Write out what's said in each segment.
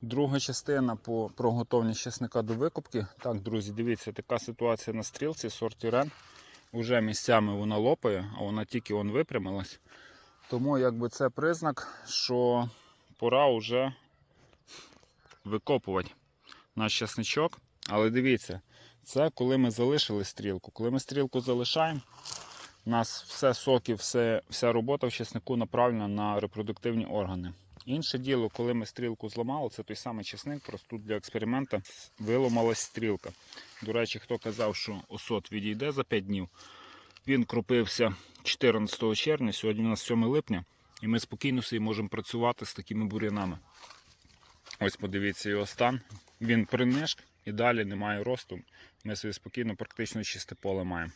Друга частина по про готовність чесника до викупки. Так, друзі, дивіться, така ситуація на стрілці сорті Рен. Уже місцями вона лопає, а вона тільки он випрямилась. Тому якби це признак, що пора вже викопувати наш чесничок. Але дивіться, це коли ми залишили стрілку. Коли ми стрілку залишаємо, у нас все соки, все, вся робота в чеснику направлена на репродуктивні органи. Інше діло, коли ми стрілку зламали, це той самий чесник, просто тут для експерименту виламалась стрілка. До речі, хто казав, що осот відійде за 5 днів, він кропився 14 червня, сьогодні у нас 7 липня, і ми спокійно собі можемо працювати з такими бур'янами. Ось подивіться його стан. Він принишк і далі немає росту. Ми собі спокійно, практично чисте поле маємо.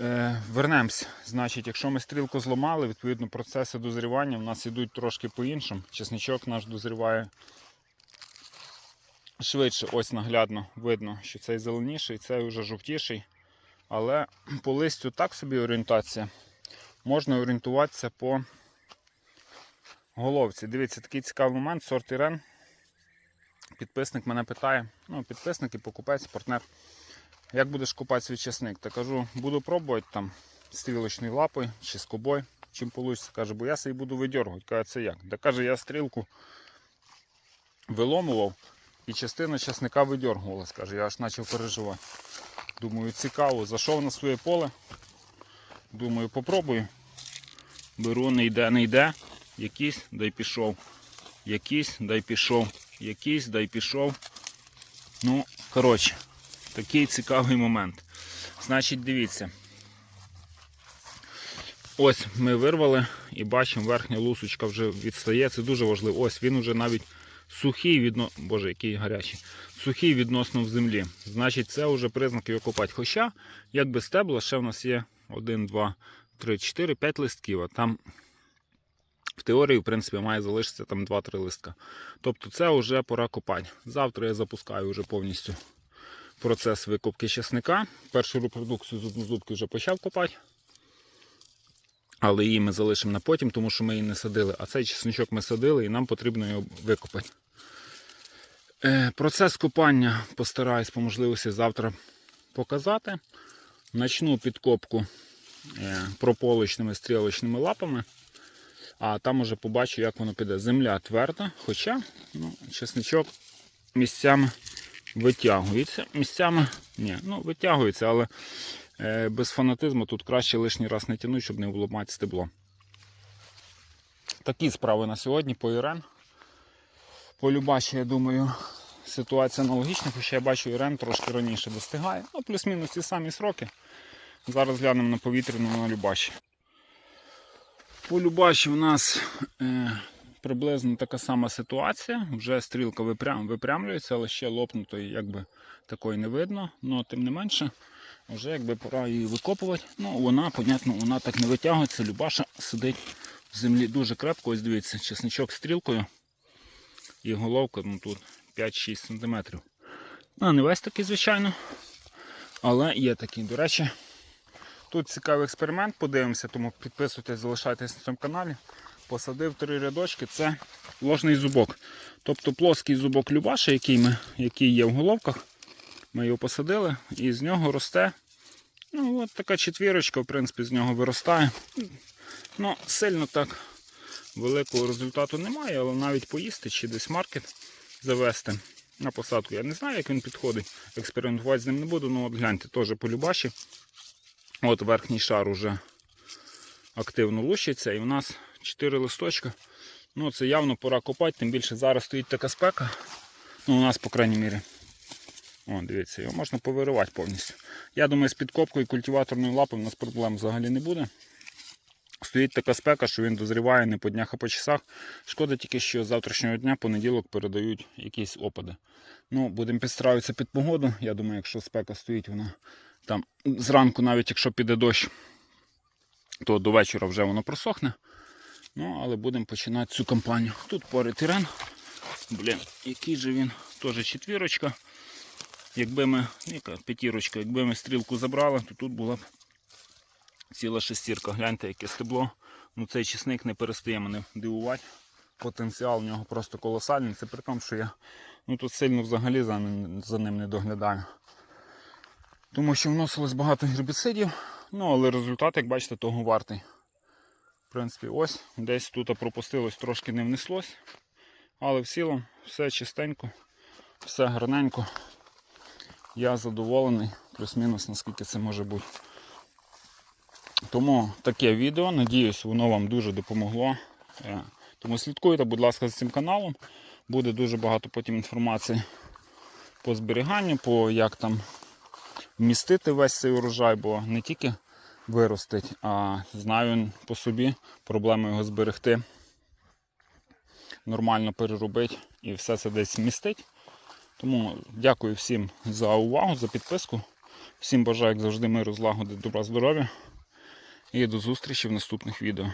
Е, вернемось. Значить, якщо ми стрілку зламали, відповідно процеси дозрівання в нас йдуть трошки по-іншому. Чесничок наш дозріває швидше, ось наглядно видно, що цей зеленіший, цей вже жовтіший. Але по листю так собі орієнтація. Можна орієнтуватися по головці. Дивіться, такий цікавий момент, сорт Ірен. Підписник мене питає, ну, підписник і покупець, партнер. Як будеш купати свій чесник? Та кажу, буду пробувати там стрілочною лапою чи скобою, чим вийде. Каже, бо я собі буду видергувати. Каже, це як? Та каже, я стрілку виломував і частина чесника видергувалась. Каже, я аж почав переживати. Думаю, цікаво, зайшов на своє поле. Думаю, попробую. Беру, не йде, не йде. Якийсь, дай пішов. Якийсь, дай пішов. Якийсь, дай пішов. Ну, коротше, такий цікавий момент. Значить, дивіться. Ось ми вирвали і бачимо, верхня лусочка вже відстає. Це дуже важливо. Ось він вже навіть сухий відно... Боже, який гарячий. Сухий відносно в землі. Значить, це вже признак його копати. Хоча, якби стебла, ще в нас є 1, 2, 3, 4, 5 листків. А там в теорії, в принципі, має залишитися там 2-3 листка. Тобто це вже пора копати. Завтра я запускаю вже повністю процес викопки чесника. Першу репродукцію з однозубки вже почав копати. Але її ми залишимо на потім, тому що ми її не садили. А цей чесничок ми садили і нам потрібно його викопати. Е, Процес копання постараюсь по можливості завтра показати. Начну підкопку е, прополочними стрілочними лапами, а там уже побачу, як воно піде. Земля тверда, хоча ну, чесничок місцями витягується. Місцями ні, ну витягується, але е, без фанатизму тут краще лишній раз не тянуть, щоб не вламати стебло. Такі справи на сьогодні по Ірен. По Любаші, я думаю, ситуація аналогічна, хоча я бачу, Ірен трошки раніше достигає. Ну, плюс-мінус ті самі сроки. Зараз глянемо на повітряну на Любаші. По Любаші у нас е, приблизно така сама ситуація. Вже стрілка випрям, випрямлюється, але ще лопнутої якби такої не видно. Ну, тим не менше, вже якби пора її викопувати. Ну, вона, понятно, вона так не витягується. Любаша сидить в землі дуже крепко. Ось дивіться, чесничок стрілкою. І головка ну, тут 5-6 см. Ну, не весь такий, звичайно. Але є такий, до речі. Тут цікавий експеримент, подивимося, тому підписуйтесь, залишайтесь на цьому каналі. Посадив три рядочки, це ложний зубок. Тобто плоский зубок Любаша, який, ми, який є в головках. Ми його посадили і з нього росте. Ну, от така четвірочка, в принципі, з нього виростає. Ну, сильно так великого результату немає, але навіть поїсти чи десь маркет завести на посадку. Я не знаю, як він підходить. Експериментувати з ним не буду, ну от гляньте, теж по Любаші. От верхній шар уже активно лущиться і в нас 4 листочка. Ну це явно пора копати, тим більше зараз стоїть така спека. Ну у нас, по крайній мірі. О, дивіться, його можна повиривати повністю. Я думаю, з підкопкою і культиваторною лапою у нас проблем взагалі не буде. Стоїть така спека, що він дозріває не по днях, а по часах. Шкода тільки, що з завтрашнього дня, понеділок, передають якісь опади. Ну, Будемо підстраюватися під погоду. Я думаю, якщо спека стоїть, вона там зранку, навіть якщо піде дощ, то до вечора вже воно просохне. Ну, але будемо починати цю кампанію. Тут поряд Ірен. Блін, який же він, теж четвірочка. Якби ми, яка п'ятірочка, якби ми стрілку забрали, то тут була б ціла шестірка. Гляньте, яке стебло. Ну цей чесник не перестає мене дивувати. потенціал в нього просто колосальний. Це при тому, що я ну, тут сильно взагалі за, ним- за ним не доглядаю. Тому що вносилось багато гербіцидів, ну але результат, як бачите, того вартий. Принципі, ось десь тут пропустилось, трошки не внеслось. Але в цілому все чистенько, все гарненько. Я задоволений, плюс-мінус, наскільки це може бути. Тому таке відео, надіюсь, воно вам дуже допомогло. Е, Тому слідкуйте, будь ласка, за цим каналом. Буде дуже багато потім інформації по зберіганню, по як там вмістити весь цей урожай, бо не тільки виростить, а знаю по собі проблему його зберегти, нормально переробити і все це десь містить. Тому дякую всім за увагу, за підписку. Всім бажаю, як завжди, миру, злагоди, добра, здоров'я. І до зустрічі в наступних відео.